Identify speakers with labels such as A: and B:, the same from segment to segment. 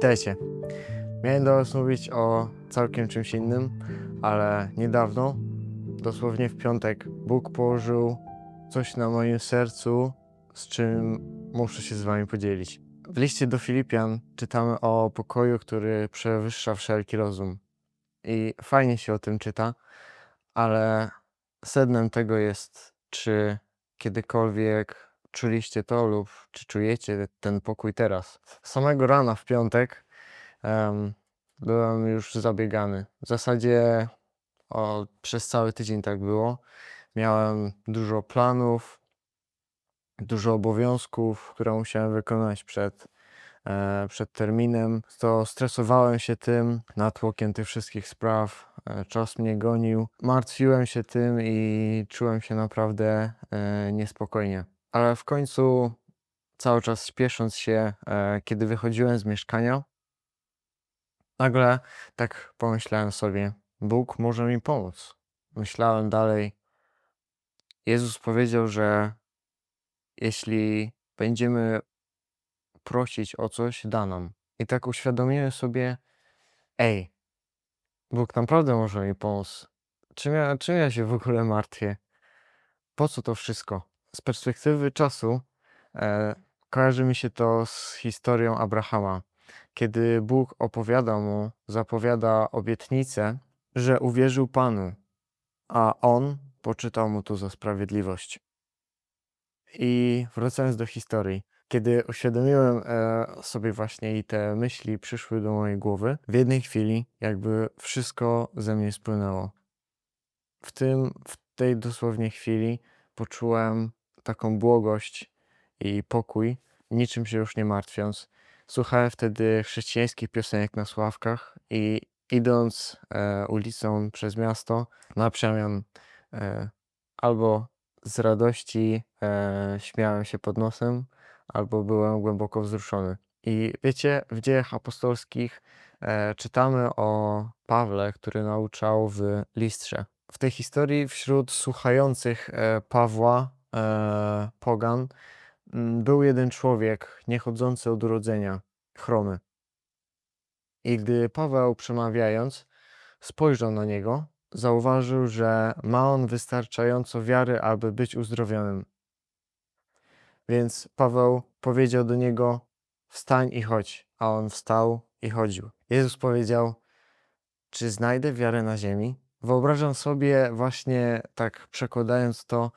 A: Witajcie. Miałem do Was mówić o całkiem czymś innym, ale niedawno, dosłownie w piątek, Bóg położył coś na moim sercu, z czym muszę się z Wami podzielić. W liście do Filipian czytamy o pokoju, który przewyższa wszelki rozum. I fajnie się o tym czyta, ale sednem tego jest, czy kiedykolwiek czuliście to lub czy czujecie ten pokój teraz. Samego rana w piątek em, byłem już zabiegany. W zasadzie o, przez cały tydzień tak było. Miałem dużo planów, dużo obowiązków, które musiałem wykonać przed, e, przed terminem. To stresowałem się tym, natłokiem tych wszystkich spraw. e, Czas mnie gonił. Martwiłem się tym i czułem się naprawdę e, niespokojnie. Ale w końcu, cały czas śpiesząc się, e, kiedy wychodziłem z mieszkania, nagle tak pomyślałem sobie: Bóg może mi pomóc. Myślałem dalej. Jezus powiedział, że jeśli będziemy prosić o coś, da nam. I tak uświadomiłem sobie: Ej, Bóg naprawdę może mi pomóc. Czym ja, czym ja się w ogóle martwię? Po co to wszystko? Z perspektywy czasu e, kojarzy mi się to z historią Abrahama, kiedy Bóg opowiada mu, zapowiada obietnicę, że uwierzył Panu, a on poczytał mu to za sprawiedliwość. I wracając do historii, kiedy uświadomiłem e, sobie właśnie i te myśli przyszły do mojej głowy, w jednej chwili jakby wszystko ze mnie spłynęło. W tym, w tej dosłownie chwili poczułem taką błogość i pokój, niczym się już nie martwiąc. Słuchałem wtedy chrześcijańskich piosenek na sławkach i idąc e, ulicą przez miasto, na przemian e, albo z radości e, śmiałem się pod nosem, albo byłem głęboko wzruszony. I wiecie, w dziejach apostolskich e, czytamy o Pawle, który nauczał w Listrze. W tej historii wśród słuchających e, Pawła, e, pogan, m, był jeden człowiek niechodzący od urodzenia, chromy. I gdy Paweł przemawiając spojrzał na niego, zauważył, że ma on wystarczająco wiary, aby być uzdrowionym. Więc Paweł powiedział do niego: Wstań i chodź. A on wstał i chodził. Jezus powiedział: Czy znajdę wiarę na ziemi? Wyobrażam sobie, właśnie tak przekładając to,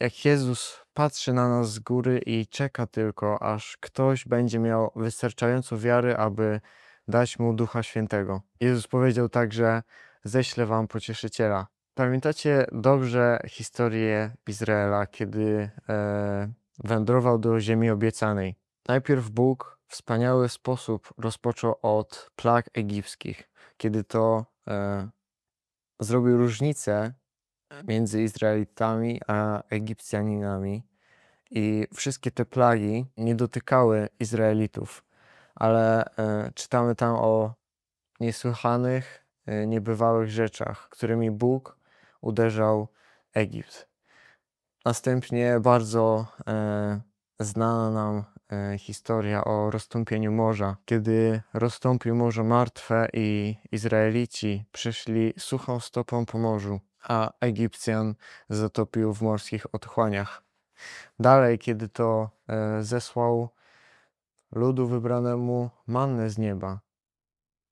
A: jak Jezus patrzy na nas z góry i czeka tylko, aż ktoś będzie miał wystarczająco wiary, aby dać mu Ducha Świętego. Jezus powiedział także: Ześlę wam pocieszyciela. Pamiętacie dobrze historię Izraela, kiedy e, wędrował do ziemi obiecanej. Najpierw Bóg w wspaniały sposób rozpoczął od plag egipskich, kiedy to e, zrobił różnicę między Izraelitami a Egipcjaninami. I wszystkie te plagi nie dotykały Izraelitów, ale e, czytamy tam o niesłychanych, e, niebywałych rzeczach, którymi Bóg uderzał Egipt. Następnie bardzo e, znana nam historia o rozstąpieniu morza, kiedy rozstąpił morze martwe i Izraelici przyszli suchą stopą po morzu, a Egipcjan zatopił w morskich otchłaniach. Dalej, kiedy to e, zesłał ludu wybranemu mannę z nieba,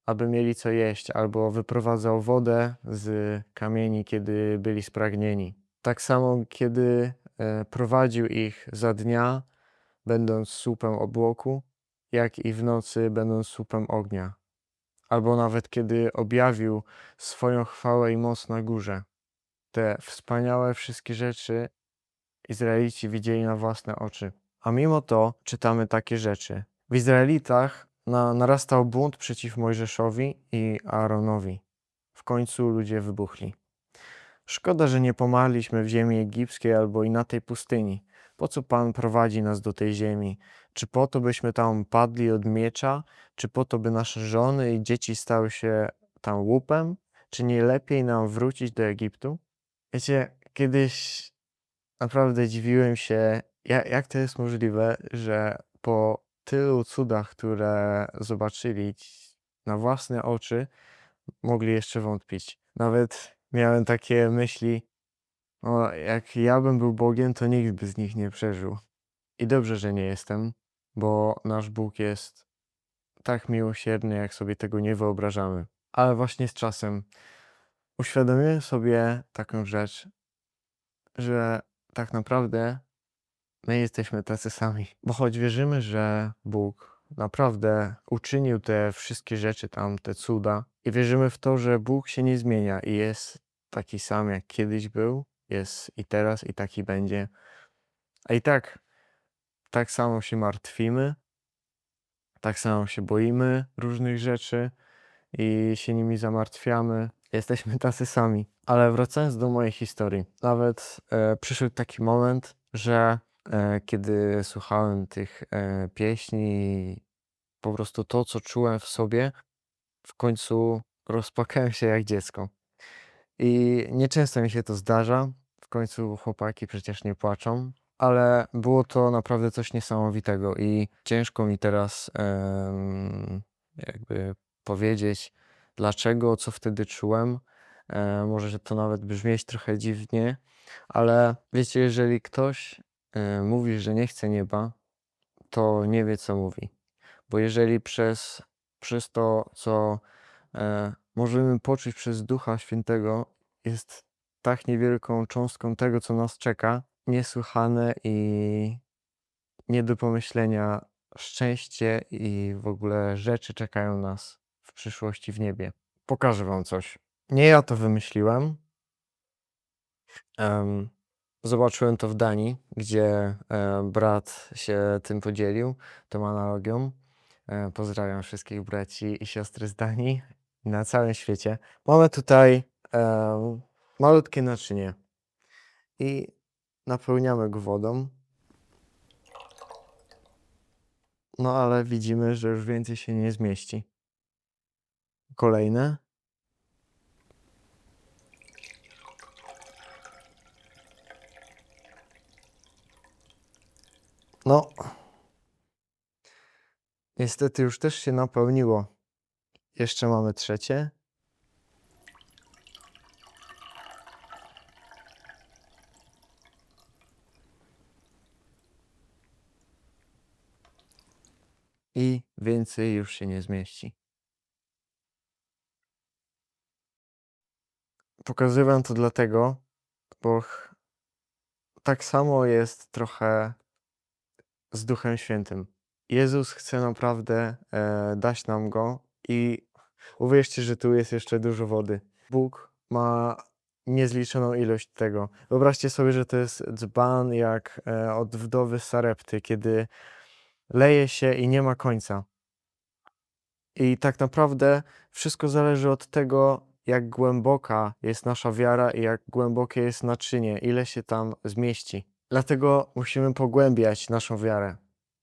A: aby mieli co jeść, albo wyprowadzał wodę z kamieni, kiedy byli spragnieni. Tak samo, kiedy e, prowadził ich za dnia, będąc słupem obłoku, jak i w nocy, będąc słupem ognia. Albo nawet kiedy objawił swoją chwałę i moc na górze. Te wspaniałe wszystkie rzeczy Izraelici widzieli na własne oczy. A mimo to czytamy takie rzeczy. W Izraelitach na, narastał bunt przeciw Mojżeszowi i Aaronowi. W końcu ludzie wybuchli. Szkoda, że nie pomarliśmy w ziemi egipskiej albo i na tej pustyni. Po co Pan prowadzi nas do tej ziemi? Czy po to, byśmy tam padli od miecza? Czy po to, by nasze żony i dzieci stały się tam łupem? Czy nie lepiej nam wrócić do Egiptu? Wiecie, kiedyś naprawdę dziwiłem się, jak, to jest możliwe, że po tylu cudach, które zobaczyli na własne oczy, mogli jeszcze wątpić. Nawet miałem takie myśli, o, jak ja bym był Bogiem, to nikt by z nich nie przeżył. I dobrze, że nie jestem, bo nasz Bóg jest tak miłosierny, jak sobie tego nie wyobrażamy. Ale właśnie z czasem uświadomiłem sobie taką rzecz, że tak naprawdę my jesteśmy tacy sami. Bo choć wierzymy, że Bóg naprawdę uczynił te wszystkie rzeczy tam, te cuda, i wierzymy w to, że Bóg się nie zmienia i jest taki sam, jak kiedyś był, jest i teraz, i taki będzie. A i tak, tak samo się martwimy, tak samo się boimy różnych rzeczy i się nimi zamartwiamy. Jesteśmy tacy sami. Ale wracając do mojej historii, nawet e, przyszedł taki moment, że e, kiedy słuchałem tych e, pieśni, po prostu to, co czułem w sobie, w końcu rozpłakałem się jak dziecko. I nieczęsto mi się to zdarza. Końcu chłopaki przecież nie płaczą, ale było to naprawdę coś niesamowitego i ciężko mi teraz jakby powiedzieć, dlaczego, co wtedy czułem. E, może że to nawet brzmieć trochę dziwnie, ale wiecie, jeżeli ktoś e, mówi, że nie chce nieba, to nie wie, co mówi. Bo jeżeli przez, przez to, co e, możemy poczuć przez Ducha Świętego, jest tak niewielką cząstką tego, co nas czeka, niesłychane i nie do pomyślenia szczęście i w ogóle rzeczy czekają nas w przyszłości w niebie. Pokażę wam coś. Nie ja to wymyśliłem. Em, zobaczyłem to w Danii, gdzie e, brat się tym podzielił, tą analogią. E, pozdrawiam wszystkich braci i siostry z Danii na całym świecie. Mamy tutaj em, malutkie naczynie i napełniamy go wodą. No ale widzimy, że już więcej się nie zmieści. Kolejne. No. Niestety już też się napełniło. Jeszcze mamy trzecie. I więcej już się nie zmieści. Pokazywam to dlatego, bo tak samo jest trochę z Duchem Świętym. Jezus chce naprawdę e, dać nam go i uwierzcie, że tu jest jeszcze dużo wody. Bóg ma niezliczoną ilość tego. Wyobraźcie sobie, że to jest dzban jak e, od wdowy Sarepty, kiedy leje się i nie ma końca. I tak naprawdę wszystko zależy od tego, jak głęboka jest nasza wiara i jak głębokie jest naczynie, ile się tam zmieści. Dlatego musimy pogłębiać naszą wiarę,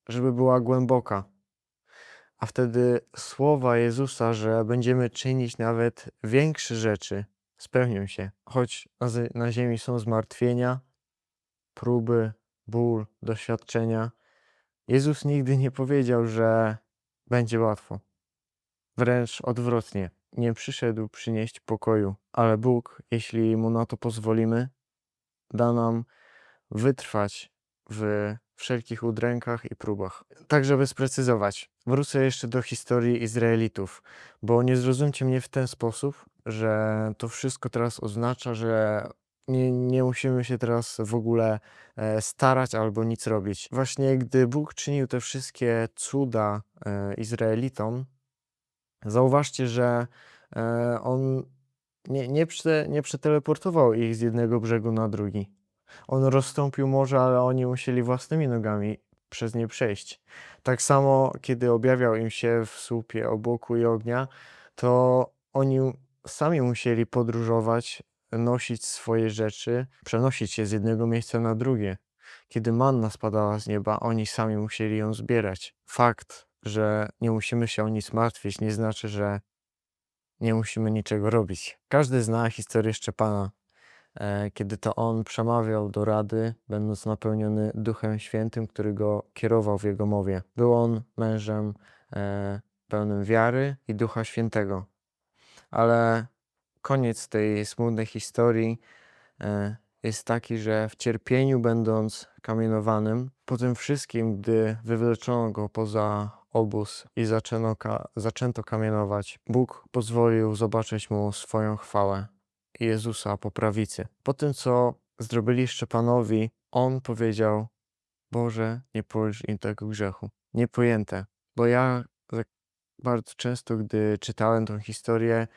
A: żeby była głęboka. A wtedy słowa Jezusa, że będziemy czynić nawet większe rzeczy, spełnią się. Choć na, zie- na ziemi są zmartwienia, próby, ból, doświadczenia, Jezus nigdy nie powiedział, że będzie łatwo. Wręcz odwrotnie. Nie przyszedł przynieść pokoju, ale Bóg, jeśli mu na to pozwolimy, da nam wytrwać w wszelkich udrękach i próbach. Tak, żeby sprecyzować, wrócę jeszcze do historii Izraelitów, bo nie zrozumcie mnie w ten sposób, że to wszystko teraz oznacza, że nie, nie musimy się teraz w ogóle e, starać albo nic robić. Właśnie gdy Bóg czynił te wszystkie cuda e, Izraelitom, zauważcie, że e, On nie, nie, prze, nie przeteleportował ich z jednego brzegu na drugi. On rozstąpił morze, ale oni musieli własnymi nogami przez nie przejść. Tak samo, kiedy objawiał im się w słupie obłoku i ognia, to oni sami musieli podróżować, nosić swoje rzeczy, przenosić je z jednego miejsca na drugie. Kiedy manna spadała z nieba, oni sami musieli ją zbierać. Fakt, że nie musimy się o nic martwić, nie znaczy, że nie musimy niczego robić. Każdy zna historię Szczepana. e, kiedy to on przemawiał do rady, będąc napełniony Duchem Świętym, który go kierował w jego mowie. Był on mężem e, pełnym wiary i Ducha Świętego. Ale koniec tej smutnej historii e, jest taki, że w cierpieniu będąc kamienowanym, po tym wszystkim, gdy wywleczono go poza obóz i zaczęto, ka- zaczęto kamienować, Bóg pozwolił zobaczyć mu swoją chwałę Jezusa po prawicy. Po tym, co zrobili Szczepanowi, on powiedział: Boże, nie policz im tego grzechu. Niepojęte, bo ja tak bardzo często, gdy czytałem tą historię,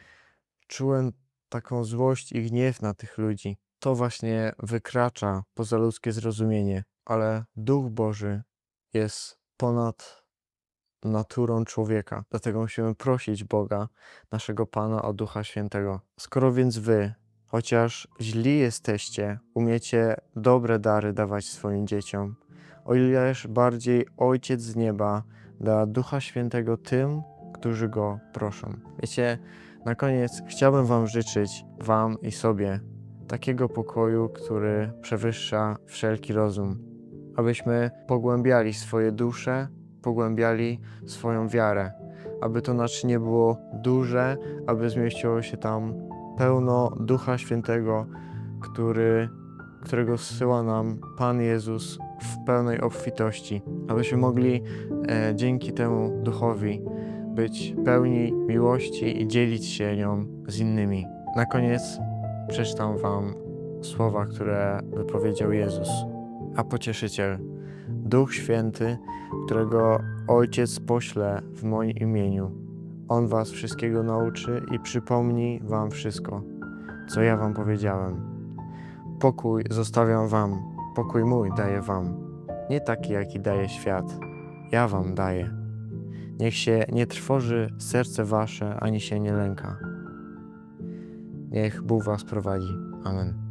A: czułem taką złość i gniew na tych ludzi. To właśnie wykracza poza ludzkie zrozumienie, ale Duch Boży jest ponad naturą człowieka. Dlatego musimy prosić Boga, naszego Pana, o Ducha Świętego. Skoro więc wy, chociaż źli jesteście, umiecie dobre dary dawać swoim dzieciom, o ileż bardziej Ojciec z nieba da Ducha Świętego tym, którzy Go proszą. Wiecie, na koniec chciałbym Wam życzyć, Wam i sobie, takiego pokoju, który przewyższa wszelki rozum. Abyśmy pogłębiali swoje dusze, pogłębiali swoją wiarę. Aby to naczynie było duże, aby zmieściło się tam pełno Ducha Świętego, który, którego zsyła nam Pan Jezus w pełnej obfitości. Abyśmy mogli e, dzięki temu Duchowi być pełni miłości i dzielić się nią z innymi. Na koniec przeczytam Wam słowa, które wypowiedział Jezus. A pocieszyciel, Duch Święty, którego Ojciec pośle w moim imieniu. On Was wszystkiego nauczy i przypomni Wam wszystko, co ja Wam powiedziałem. Pokój zostawiam Wam, pokój mój daję Wam. Nie taki, jaki daje świat. Ja Wam daję. Niech się nie trwoży serce Wasze, ani się nie lęka. Niech Bóg Was prowadzi. Amen.